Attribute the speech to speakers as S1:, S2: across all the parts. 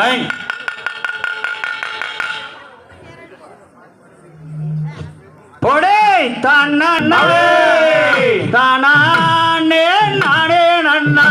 S1: Line
S2: போடே தானே நானே நானே நன்னா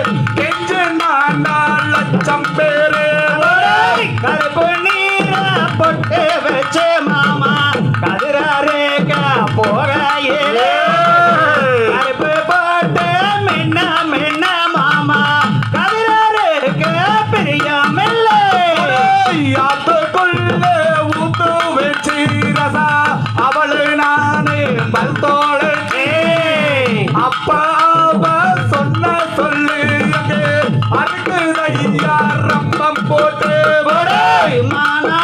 S1: ரம்பம் போட்டு
S2: மானா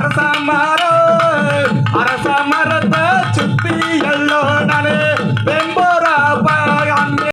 S2: Narasama.